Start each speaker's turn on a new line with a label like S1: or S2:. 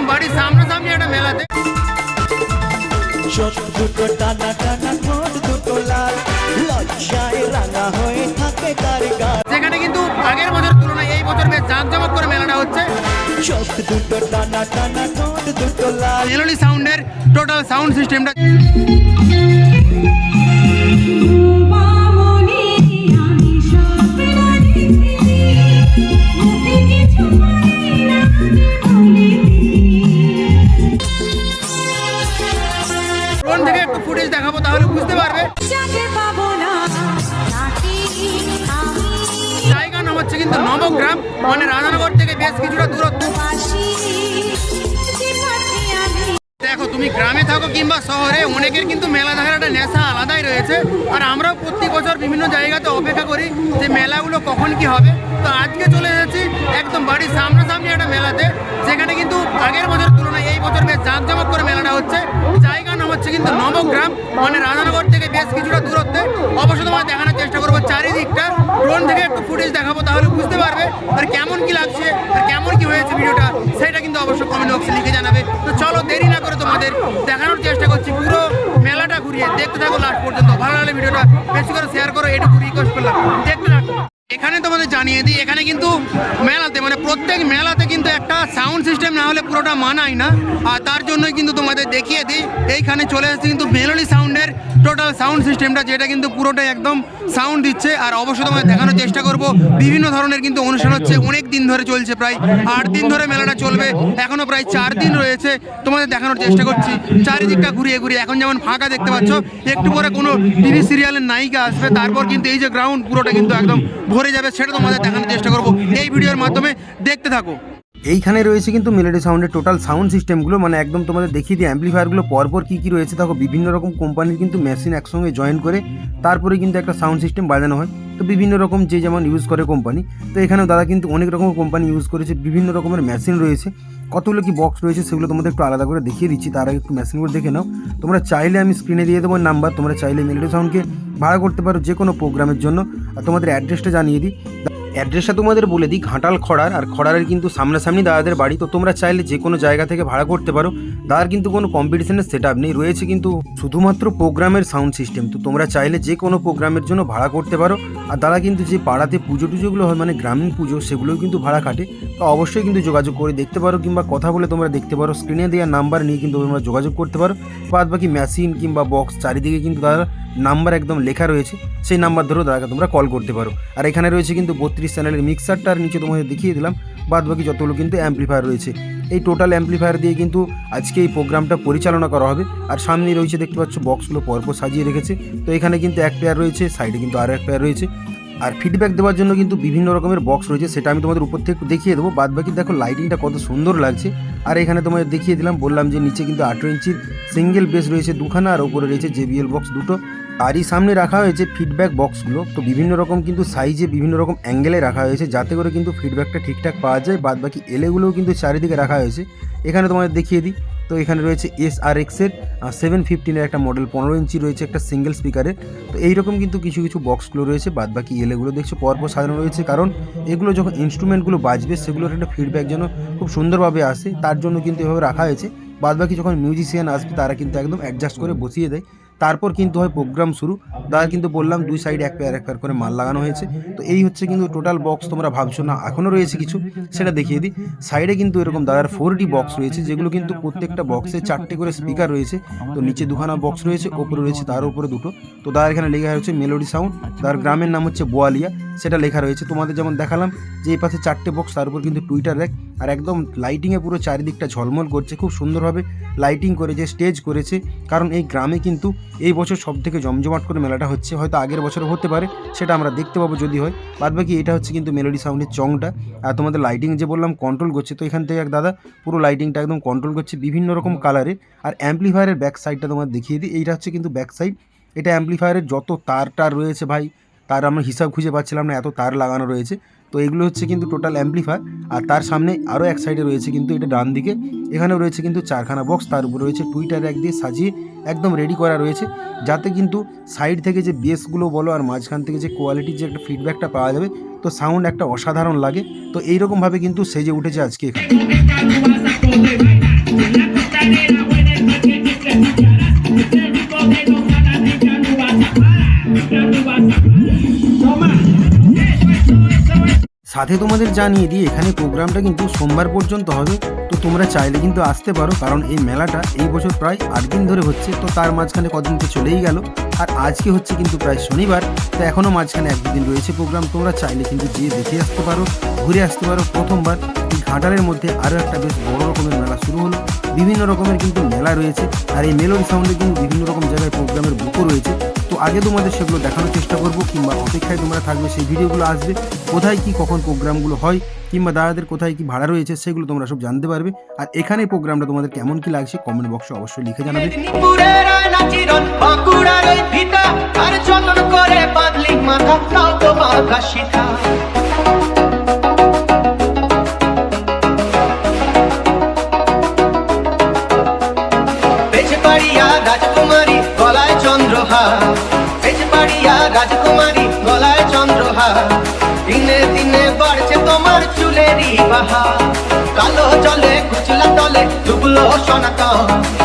S1: একদম বাড়ির সামনাসামনি একটা মেলাতে।
S2: চোখ দুটো টানা টানা ঠোঁট দুটো লাল। লজ্জায় রাঙা হয়ে থাকে তার গাল
S1: যেখানে কিন্তু আগের বছর তুলনায় এই বছর বেশ জাঁকজমক করে মেলাটা হচ্ছে।
S2: চোখ দুটো টানা টানা ঠোঁট দুটো লাল।
S1: মেলোডি সাউন্ডের টোটাল সাউন্ড সিস্টেমটা
S3: মামনি আমি
S1: ফুটেজ দেখাবো তাহলে বুঝতে পারবে। জায়গার নাম হচ্ছে কিন্তু নবগ্রাম মানে রাধানগর থেকে বেশ কিছুটা দূরত্ব। দেখো তুমি গ্রামে থাকো কিংবা শহরে অনেকের কিন্তু মেলা দেখার একটা নেশা আলাদাই রয়েছে। আর আমরাও প্রত্যেক বছর বিভিন্ন জায়গাতে অপেক্ষা করি যে মেলাগুলো কখন কি হবে। তো আজকে চলে এসেছি একদম বাড়ির সামনাসামনি একটা মেলাতে যেখানে কিন্তু জাঁকজমক করে মেলাটা হচ্ছে। জায়গার নাম হচ্ছে কিন্তু নবগ্রাম। মানে রাধানগর থেকে বেশ কিছুটা দূরত্বে। অবশ্য তোমার দেখানোর চেষ্টা করব চারিদিকটা। ড্রোন থেকে একটু ফুটেজ দেখাবো, তাহলে বুঝতে পারবে আর কেমন কি লাগছে আর কেমন কি হয়েছে ভিডিওটা। সেটা কিন্তু অবশ্যই কমেন্ট বক্সে লিখে জানাবে। তো চলো দেরি না করে তোমাদের দেখানোর চেষ্টা করছি পুরো মেলাটা ঘুরিয়ে। দেখতে থাকো লাস্ট পর্যন্ত। ভালো লাগলে ভিডিওটা বেশি করে শেয়ার করো, এটুকু রিকোয়েস্ট করলাম। দেখতে থাকো। এখানে তোমাদের জানিয়ে দিই, এখানে কিন্তু মেলাতে মানে প্রত্যেক মেলাতে কিন্তু একটা সাউন্ড সিস্টেম না হলে পুরোটা মানায় না। আর তার জন্যই কিন্তু তোমাদের দেখিয়ে দিই, এইখানে চলে এসেছে কিন্তু মেলোডি সাউন্ডের টোটাল সাউন্ড সিস্টেমটা যেটা কিন্তু পুরোটাই একদম সাউন্ড দিচ্ছে। আর অবশ্যই তোমাদের দেখানোর চেষ্টা করব, বিভিন্ন ধরনের কিন্তু অনুষ্ঠান হচ্ছে, অনেক দিন ধরে চলছে প্রায় আট দিন ধরে মেলাটা চলবে, এখনও প্রায় চার দিন রয়েছে, তোমাদের দেখানোর চেষ্টা করছি। চারিদিকটা ঘুরিয়ে ঘুরিয়ে, এখন যেমন ফাঁকা দেখতে পাচ্ছ, একটু পরে কোনো টিভি সিরিয়ালের নায়িকা আসবে, তারপর কিন্তু এই যে গ্রাউন্ড পুরোটা কিন্তু একদম ভরে যাবে, সেটা তোমাদের দেখানোর চেষ্টা করব। এই ভিডিওর মাধ্যমে দেখতে থাকো।
S4: এইখানে রয়েছে কিন্তু মেলোডি সাউন্ডের টোটাল সাউন্ড সিস্টেমগুলো মানে একদম তোমাদের দেখিয়ে দিই অ্যাম্পলিফায়ারগুলো পরপর কী কী রয়েছে দেখো, বিভিন্ন রকম কোম্পানির কিন্তু মেশিন একসঙ্গে জয়েন করে, তারপরে কিন্তু একটা সাউন্ড সিস্টেম বাজানো হয়। তো বিভিন্ন রকম যে যেমন ইউজ করে কোম্পানি তো এখানেও দাদা কিন্তু অনেক রকম কোম্পানি ইউজ করেছে, বিভিন্ন রকমের মেশিন রয়েছে। কতগুলো কি বক্স রয়েছে সেগুলো তোমাদের একটু আলাদা করে দেখিয়ে দিচ্ছি, তার আগে একটু মেশিনগুলো দেখে নাও। তোমরা চাইলে আমি স্ক্রিনে দিয়ে দেবো নাম্বার তোমরা চাইলে মেলোডি সাউন্ডকে ভাড়া করতে পারো যে কোনো প্রোগ্রামের জন্য। আর তোমাদের অ্যাড্রেসটা জানিয়ে দিই। অ্যাড্রেসটা তোমাদের বলে দিই, ঘাটাল খড়ার। আর খড়ারের কিন্তু সামনাসামনি দাদাদের বাড়ি, তো তোমরা চাইলে যে কোনো জায়গা থেকে ভাড়া করতে পারো। দাদার কিন্তু কোনো কম্পিটিশনের সেট আপ নেই, রয়েছে কিন্তু শুধুমাত্র প্রোগ্রামের সাউন্ড সিস্টেম তো তোমরা চাইলে যে কোনো প্রোগ্রামের জন্য ভাড়া করতে পারো। আর দাদা কিন্তু যে পাড়াতে পুজো টুজোগুলো হয় মানে গ্রামীণ পুজো, সেগুলোও কিন্তু ভাড়া কাটে। তো অবশ্যই কিন্তু যোগাযোগ করে দেখতে পারো, কিংবা কথা বলে তোমরা দেখতে পারো। স্ক্রিনে দেওয়া নাম্বার নিয়ে কিন্তু তোমরা যোগাযোগ করতে পারো। বাদ বাকি মেশিন কিংবা বক্স চারিদিকে কিন্তু দাদা নাম্বার একদম লেখা রয়েছে। সেই নাম্বার ধরেও দাদাকে তোমরা কল করতে পারো। আর এখানে রয়েছে কিন্তু বত্রিশ চ্যানেলের মিক্সারটা আর নিচে তোমাদের দেখিয়ে দিলাম বাদ বাকি যতগুলো কিন্তু অ্যাম্পলিফায়ার রয়েছে। এই টোটাল অ্যাম্পলিফায়ার দিয়ে কিন্তু আজকে এই প্রোগ্রামটা পরিচালনা করা হবে। আর সামনেই রয়েছে দেখতে পাচ্ছ বক্সগুলো পরপর সাজিয়ে রেখেছে। তো এখানে কিন্তু এক পেয়ার রয়েছে সাইডে কিন্তু আরও এক পেয়ার রয়েছে। আর ফিডব্যাক দেওয়ার জন্য কিন্তু বিভিন্ন রকমের বক্স রয়েছে, সেটা আমি তোমাদের উপর থেকে দেখিয়ে দেবো। বাদ বাকি দেখো লাইটিংটা কত সুন্দর লাগছে। আর এখানে তোমাদের দেখিয়ে দিলাম, বললাম যে নিচে কিন্তু আঠেরো ইঞ্চির সিঙ্গেল বেস রয়েছে দুখানা, আর উপরে রয়েছে জেবিএল বক্স দুটো। তারই সামনে রাখা হয়েছে ফিডব্যাক বক্সগুলো তো বিভিন্ন রকম কিন্তু সাইজে বিভিন্ন রকম অ্যাঙ্গেলে রাখা হয়েছে যাতে করে কিন্তু ফিডব্যাকটা ঠিকঠাক পাওয়া যায়। বাদ বাকি এলেগুলোও কিন্তু চারিদিকে রাখা হয়েছে। এখানে তোমাদের দেখিয়ে দিই। তো এখানে রয়েছে এস আর এক্সের সেভেন ফিফটিনের একটা মডেল পনেরো ইঞ্চি রয়েছে একটা সিঙ্গেল স্পিকারের তো এইরকম কিন্তু কিছু কিছু বক্সগুলো রয়েছে। বাদ বাকি এলেগুলো দেখছ পরপর সাজানো রয়েছে। কারণ এগুলো যখন ইনস্ট্রুমেন্টগুলো বাজবে, সেগুলোর একটা ফিডব্যাক যেন খুব সুন্দরভাবে আসে, তার জন্য কিন্তু এভাবে রাখা হয়েছে। বাদ বাকি যখন মিউজিশিয়ান আসবে, তারা কিন্তু একদম অ্যাডজাস্ট করে বসিয়ে দেয়। তারপর কিন্তু হয় প্রোগ্রাম শুরু। দাদা কিন্তু বললাম, দুই সাইড এক পেয়ার এক পেয়ার করে মাল লাগানো হয়েছে। তো এই হচ্ছে কিন্তু টোটাল বক্স তোমরা ভাবছ না এখনও রয়েছে কিছু, সেটা দেখিয়ে দিই। সাইডে কিন্তু এরকম দাদার ফোর ডি বক্স রয়েছে, যেগুলো কিন্তু প্রত্যেকটা বক্সে চারটে করে স্পিকার রয়েছে। তো নিচে দুখানা বক্স রয়েছে, ওপরে রয়েছে তার উপরে দুটো। তো দাদার এখানে লেখা হচ্ছে মেলোডি সাউন্ড তার গ্রামের নাম হচ্ছে বোয়ালিয়া, সেটা লেখা রয়েছে। তোমাদের যেমন দেখালাম, যে এই পাশে চারটে বক্স তার উপর কিন্তু টুইটার র্যাক আর একদম লাইটিংয়ে পুরো চারিদিকটা ঝলমল করছে, খুব সুন্দরভাবে লাইটিং করেছে স্টেজ করেছে। কারণ এই গ্রামে কিন্তু এই বছর সব থেকে জমজমাট করে মেলাটা হচ্ছে, হয়তো আগের বছর হতে পারে, সেটা আমরা দেখতে পাবো যদি হয়। বাদ বাকি এটা হচ্ছে কিন্তু মেলোডি সাউন্ডের চংটা। আর তোমাদের লাইটিং যে বললাম কন্ট্রোল করছে, তো এখান থেকে এক দাদা পুরো লাইটিংটা একদম কন্ট্রোল করছে বিভিন্ন রকম কালারের আর অ্যাম্পলিফায়ারের ব্যাক সাইডটা তোমার দেখিয়ে দিই, এইটা হচ্ছে কিন্তু ব্যাক সাইড এটা অ্যাম্পলিফায়ারের যত তার টার রয়েছে ভাই তার আমরা হিসাব খুঁজে পাচ্ছিলাম না, এত তার লাগানো রয়েছে। তো এগুলো হচ্ছে কিন্তু টোটাল অ্যাম্পলিফায়ার আর তার সামনে আরও এক সাইডে রয়েছে কিন্তু এটা ডান দিকে। এখানেও রয়েছে কিন্তু চারখানা বক্স তার উপরে রয়েছে টুইটার এক দিয়ে সাজিয়ে একদম রেডি করা রয়েছে। যাতে কিন্তু সাইড থেকে যে বেসগুলো বলো, আর মাঝখান থেকে যে কোয়ালিটির যে একটা ফিডব্যাকটা পাওয়া যাবে, তো সাউন্ড একটা অসাধারণ লাগে। তো এইরকমভাবে কিন্তু সেজে উঠেছে আজকে এখানে। সাথে তোমাদের জানিয়ে দিই, এখানে প্রোগ্রামটা কিন্তু সোমবার পর্যন্ত হবে। তো তোমরা চাইলে কিন্তু আসতে পারো, কারণ এই মেলাটা এই বছর প্রায় আট দিন ধরে হচ্ছে। তো তার মাঝখানে কদিন তো চলেই গেল। আর আজকে হচ্ছে কিন্তু প্রায় শনিবার, তো এখনও মাঝখানে এক দুদিন রয়েছে প্রোগ্রাম তোমরা চাইলে কিন্তু যেয়ে দেখে আসতে পারো, ঘুরে আসতে পারো। প্রথমবার এই ঘাটালের মধ্যে আরও একটা বেশ বড় রকমের মেলা শুরু হলো। বিভিন্ন রকমের কিন্তু মেলা রয়েছে। আর এই মেলোডি সাউন্ডে কিন্তু বিভিন্ন রকম জায়গায় প্রোগ্রামের বুকও রয়েছে। আগে তোমাদের সেগুলো দেখানোর চেষ্টা করব, কিংবা অপেক্ষায় তোমরা থাকবে, সেই ভিডিওগুলো আসবে, কোথায় কি, কখন প্রোগ্রামগুলো হয়, কিংবা দাদাদের কোথায় কি ভাড়া রয়েছে, সেগুলো তোমরা সব জানতে পারবে। আর এখানে প্রোগ্রামটা তোমাদের কেমন কি লাগছে কমেন্ট বক্সে অবশ্যই লিখে জানাবে।
S2: আয়না চিরন বাহার কালো জলে কুচলা তলে ডুবলো সনাতন